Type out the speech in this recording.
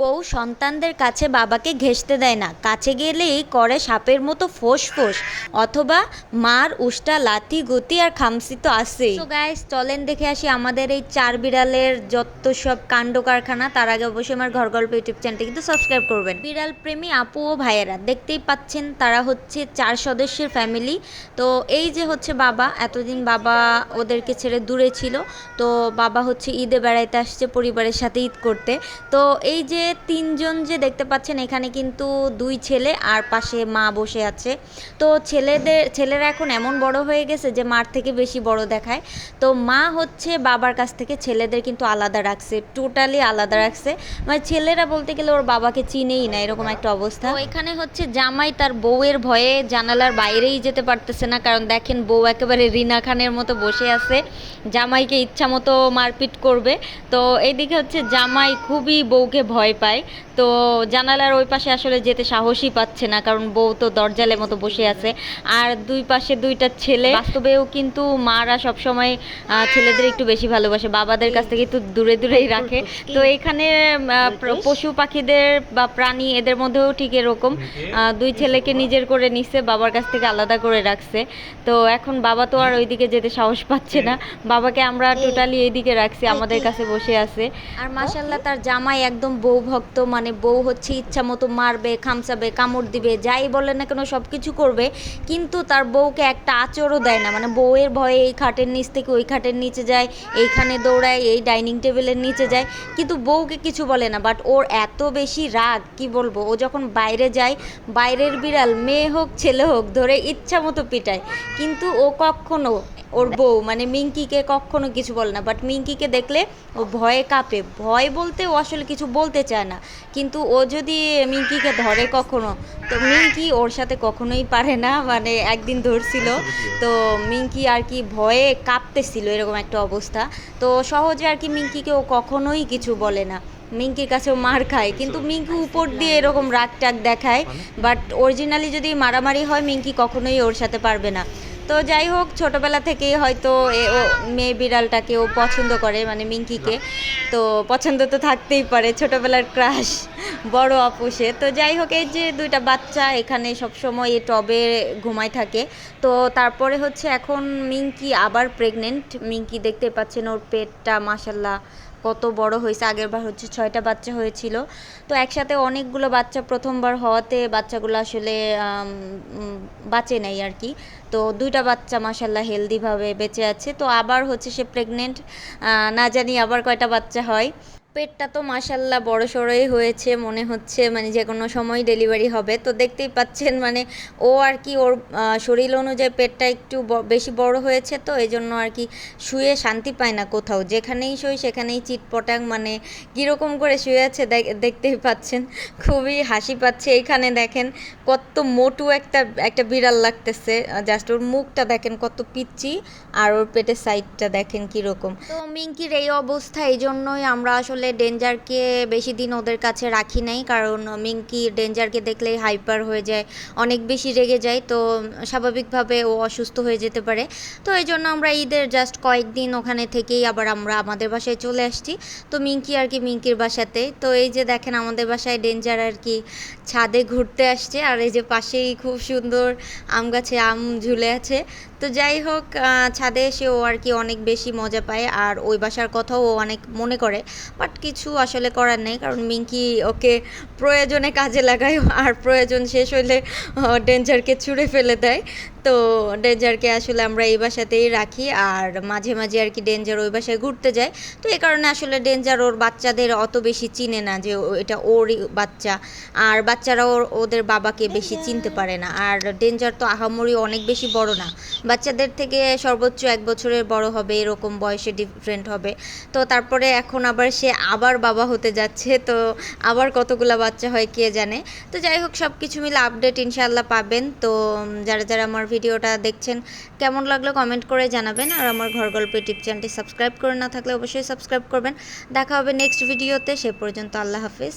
বউ সন্তানদের কাছে বাবাকে ঘেঁষতে দেয় না। কাছে গেলেই করে সাপের মতো ফোঁস ফোঁস। অথবা মার উষ্টা, লাথি, গতি আর খামসি তো আছেই। তো চলেন দেখে আসি আমাদের এই চার বিড়ালের যত সব কাণ্ড কারখানা। তার আগে অবশ্যই আমার ঘর গল্প ইউটিউব চ্যানেলটি কিন্তু সাবস্ক্রাইব করবেন। বিড়াল প্রেমী আপু ও ভাইয়েরা, দেখতেই পাচ্ছেন তারা হচ্ছে চার সদস্যের ফ্যামিলি তো এই যে হচ্ছে বাবা, এতদিন বাবা ওদেরকে ছেড়ে দূরে ছিল। তো বাবা হচ্ছে ঈদে বেড়াইতে আসছে পরিবারের সাথে ঈদ করতে। তো এই যে তিনজন যে দেখতে পাচ্ছেন, এখানে কিন্তু দুই ছেলে আর পাশে মা বসে আছে। তো ছেলেদের, ছেলেরা এখন এমন বড় হয়ে গেছে যে মার থেকে বেশি বড় দেখায়। তো মা হচ্ছে বাবার কাছ থেকে ছেলেদের কিন্তু আলাদা রাখছে টোটালি আলাদা রাখছে। মানে ছেলেরা বলতে গেলে ওর বাবাকে চিনেই না, এরকম একটা অবস্থা। এখানে হচ্ছে জামাই তার বউয়ের ভয়ে জানালার বাইরেই যেতে পারতেছে না, কারণ দেখেন বউ একেবারে রিনা খানের মতো বসে আছে। জামাইকে ইচ্ছা মতো মারপিট করবে। তো এইদিকে হচ্ছে জামাই খুবই বউকে ভয় পায়। তো জানালার ওই পাশে আসলে যেতে সাহসই পাচ্ছে না কারণ বউ তো দরজালের মতো বসে আছে। আর দুই পাশে দুইটা ছেলে বাস্তবেও কিন্তু মারা সবসময় ছেলেদের একটু বেশি ভালোবাসে বাবাদের কাছ থেকে একটু দূরে দূরেই রাখে। তো এখানে পশু পাখিদের বা প্রাণী এদের মধ্যেও ঠিক এরকম। দুই ছেলেকে নিজের করে নিচ্ছে বাবার কাছ থেকে আলাদা করে রাখছে। তো এখন বাবা তো আর ওইদিকে যেতে সাহস পাচ্ছে না। বাবাকে আমরা টোটালি এইদিকে রাখছি আমাদের কাছে বসে আছে। আর মাশাল্লাহ তার জামাই একদম বউ ভক্ত মানে বউ হচ্ছে ইচ্ছা মতো মারবে, খামচাবে, কামড় দিবে, যাই বলে না কেন সব কিছু করবে, কিন্তু তার বউকে একটা আচরও দেয় না। মানে বউয়ের ভয়ে এই খাটের নিচ থেকে ওই খাটের নিচে যায়, এইখানে দৌড়ায়, এই ডাইনিং টেবিলের নিচে যায়, কিন্তু বউকে কিছু বলে না বাট ওর এত বেশি রাগ, কি বলব? ও যখন বাইরে যায়, বাইরের বিড়াল, মেয়ে হোক, ছেলে হোক, ধরে ইচ্ছা মতো পিটায়। কিন্তু ও কখনো, ওর বউ মানে মিঙ্কিকে কখনো কিছু বলে না বাট মিঙ্কিকে দেখলে ও ভয়ে কাঁপে। ভয় বলতে ও আসলে কিছু বলতে চায় না। কিন্তু ও যদি মিঙ্কিকে ধরে কখনো তো মিঙ্কি ওর সাথে কখনোই পারে না মানে একদিন ধরছিল। তো মিঙ্কি আর কি ভয়ে কাঁপতেছিল এরকম একটা অবস্থা। তো সহজে আর কি মিঙ্কিকে ও কখনোই কিছু বলে না। মিঙ্কির কাছেও মার খায় কিন্তু মিঙ্কি উপর দিয়ে এরকম রাগ টাগ দেখায় বাট অরিজিনালি যদি মারামারি হয় মিঙ্কি কখনোই ওর সাথে পারবে না। তো যাই হোক, ছোটবেলা থেকেই হয়তো ও মেয়ে বিড়ালটাকে ও পছন্দ করে মানে মিঙ্কিকে। তো পছন্দ তো থাকতেই পারে, ছোটবেলার ক্রাশ বড় আপুসে তো যাই হোক, এই যে দুইটা বাচ্চা, এখানে সবসময় এই টবে ঘুমায় থাকে। তো তারপরে হচ্ছে এখন মিঙ্কি আবার প্রেগনেন্ট মিঙ্কি দেখতে পাচ্ছেন, ওর পেটটা মাসাল্লাহ কত বড় হয়েছে, আগেরবার হচ্ছে ছয়টা বাচ্চা হয়েছিল। তো একসাথে অনেকগুলো বাচ্চা প্রথমবার হওয়াতে বাচ্চাগুলো আসলে বাঁচে নাই আর কি। তো দুইটা বাচ্চা মাসাল্লাহ হেলদিভাবে বেঁচে আছে। তো আবার হচ্ছে সে প্রেগনেন্ট না জানি আবার কয়টা বাচ্চা হয়। পেটটা তো মাসাল্লাহ বড় সড়োই হয়েছে, মনে হচ্ছে মানে যে কোনো সময় ডেলিভারি হবে। তো দেখতেই পাচ্ছেন মানে ও আর কি ওর শরীর অনুযায়ী পেটটা একটু বেশি বড় হয়েছে তো এই জন্য আর কি শুয়ে শান্তি পায় না কোথাও। যেখানেই শুই সেখানেই চিটপটাং মানে কীরকম করে শুয়ে আছে দেখ- দেখতেই পাচ্ছেন। খুবই হাসি পাচ্ছে এইখানে দেখেন, কত মোটু একটা একটা বিড়াল লাগতেছে। জাস্ট ওর মুখটা দেখেন কত পিচ্ছি আর ওর পেটের সাইডটা দেখেন কীরকম। তো মিঙ্কির এই অবস্থা এই জন্যই আমরা আসলে ডেঞ্জারকে বেশি দিন ওদের কাছে রাখি নাই, কারণ মিঙ্কি ডেঞ্জারকে দেখলেই হাইপার হয়ে যায়, অনেক বেশি রেগে যায়, তো স্বাভাবিকভাবে ও অসুস্থ হয়ে যেতে পারে। তো এই জন্য আমরা ঈদের জাস্ট কয়েকদিন ওখানে থেকেই আবার আমরা আমাদের বাসায় চলে আসছি। তো মিঙ্কি আর কি মিঙ্কির বাসাতে। তো এই যে দেখেন আমাদের বাসায় ডেঞ্জার আর কি ছাদে ঘুরতে আসছে, আর এই যে পাশেই খুব সুন্দর আম গাছে আম ঝুলে আছে। তো যাই হোক ছাদে এসে ও আর কি অনেক বেশি মজা পায় আর ওই বাসার কথাও ও অনেক মনে করে। বাট কিছু আসলে করার নেই, কারণ মিঙ্কি ওকে প্রয়োজনে কাজে লাগায় আর প্রয়োজন শেষ হইলে ডেঞ্জারকে ছুঁড়ে ফেলে দেয়। তো ডেঞ্জারকে আসলে আমরা এই বাসাতেই রাখি আর মাঝে মাঝে আর কি ডেঞ্জার ওই বাসায় ঘুরতে যায়। তো এই কারণে আসলে ডেঞ্জার ওর বাচ্চাদের অত বেশি চিনে না যে এটা ওরই বাচ্চা আর বাচ্চারা ওর ওদের বাবাকে বেশি চিনতে পারে না। আর ডেঞ্জার তো আহামরি অনেক বেশি বড় না। বাচ্চাদের থেকে সর্বোচ্চ এক বছরের বড় হবে, এরকম বয়সে ডিফারেন্ট হবে। তো তারপরে এখন আবার সে আবার বাবা হতে যাচ্ছে, তো আবার কতগুলো বাচ্চা হয় কে জানে। তো যাই হোক সব কিছু মিলে আপডেট ইনশাল্লাহ পাবেন। তো যারা যারা আমার ভিডিওটা দেখছেন, কেমন লাগল কমেন্ট করে জানাবেন। আর আমার ঘর গল্প ইউটিউব চ্যানেলটি সাবস্ক্রাইব করে না থাকলে অবশ্যই সাবস্ক্রাইব করবেন। দেখা হবে নেক্সট ভিডিওতে সে পর্যন্ত আল্লাহ হাফিজ।